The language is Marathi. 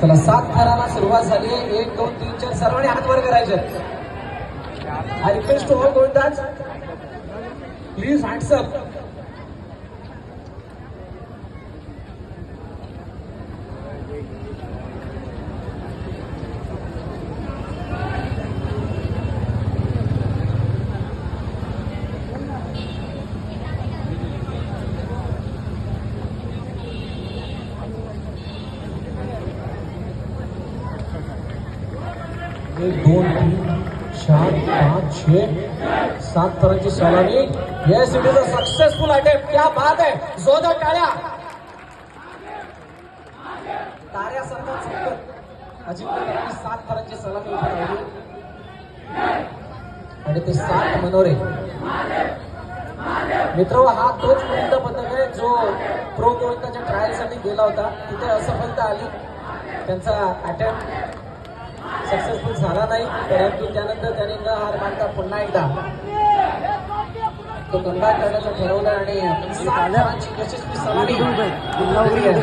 चला सात थराला सुरुवात झाली. एक दोन तीन चार सर्वांनी हात वर करायचे. I request you all please hands एक दोन तीन चार पाच छह सात तरांची सलामी yes it is a successful attempt क्या बात आहे जोरदार टाळ्या। ताऱ्यासारखा चमकत अजिंक्य सात तरांची सलामी उभी राहिली आणि ते सात मनोरे। मित्र हा तोच मुक्त पथक आहे जो प्रो गोविंदाच्या ट्रायलसाठी गेला होता. तिथे असफलता आली. त्यांचा अटेम्प्ट सक्सेसफुल झाला नाही परंतु त्यानंतर त्याने न हार मानता पुन्हा एकदा तो कमबॅक करण्याचं ठरवलं आणि यशस्वी सलामी.